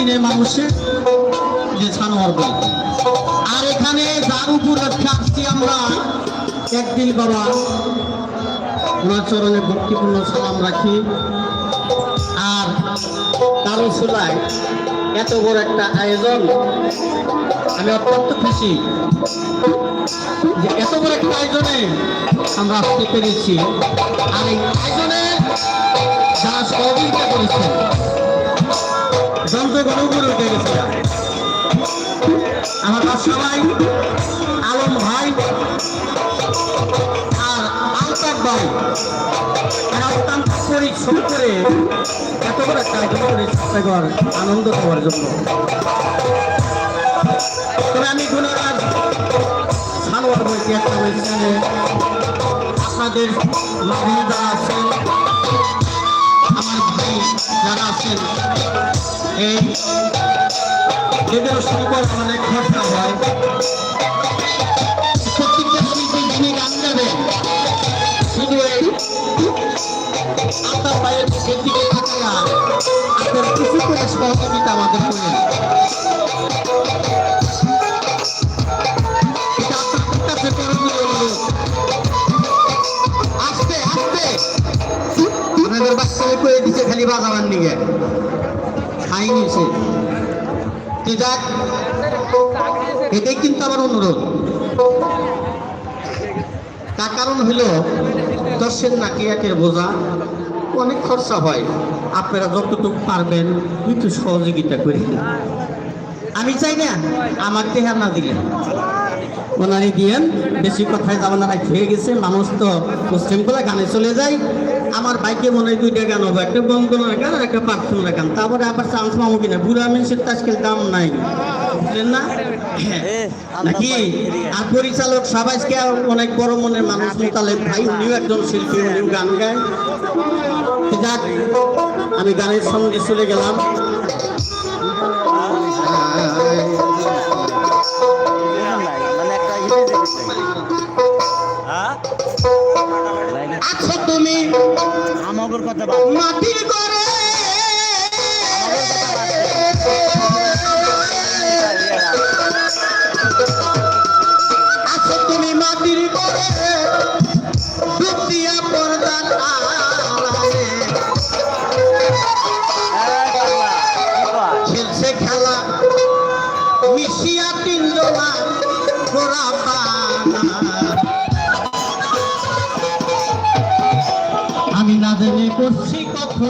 চিনে মানুষের যে ছানোয়ার বলে আর এখানে যার উপর আসছি আমরা, একদিন বাবা ওনার চরণে ভক্তিপূর্ণ সালাম রাখি। আর কারও চুলায় এত বড় একটা আয়োজন, আমি অত্যন্ত খুশি যে এত বড় একটা আয়োজনে আমরা আসতে পেরেছি। আর এই আয়োজনে যারা সহযোগিতা করেছেন যন্ত্রগুলো উপরে উঠে গেছে। আমার আলম ভাই আর আলতাফ ভাই। এরা অত্যন্ত পরিশ্রম করে এত বড় একটা আয়োজন আনন্দ পাওয়ার জন্য। তবে আমি গুণাগার সালোয়ার বইটি একটা অনুষ্ঠানে আপনাদের মাঝে আছেন আমার ভাই যারা আছেন এই এদের সম্পর্ক অনেক ঘটনা হয়। প্রত্যেকটা শিল্পী যিনি গান গাবেন, শুধু এই আপনার পায়ের দিকে তাকিয়া আপনার কিছু করে সহযোগিতা আমাদের। আস্তে আস্তে। করে দিচ্ছে খালি বাজাবার নিগে তো যাক, এটাই কিন্তু আমার অনুরোধ। তার কারণ হলো দশের নাকি একের বোঝা, অনেক খরচা হয়। আপনারা যতটুকু পারবেন, একটু সহযোগিতা করি। আমি চাই না, আমার দেহা না দিলেন ওনারই দিয়েন বেশি কথায় যাব না খেয়ে গেছে মানুষ তো মুসলিমগুলা গানে চলে যায়। আমার বাইকে মনে হয় দুইটা গান হবে একটা বঙ্গনের গান আর একটা পার্থনের গান। তারপরে আবার চান্স পাবো কিনা? বুড়া মানুষের তো আজকাল দাম নাই। বুঝলেন না? নাকি? আর পরিচালক সবাইকে অনেক বড় মনের মানুষ মোতালেব ভাই উনিও একজন শিল্পী উনিও গান গায়। যাক আমি গানের সঙ্গে চলে গেলাম। আমাগর কথা বাদ মাটির ঘরে আছো তুমি মাটির ঘরে পর্দার আড়ালে খেলছে খেলা। মিশিয়া তিনজনা গোড়া পানা আমি না দেবে করছি কথা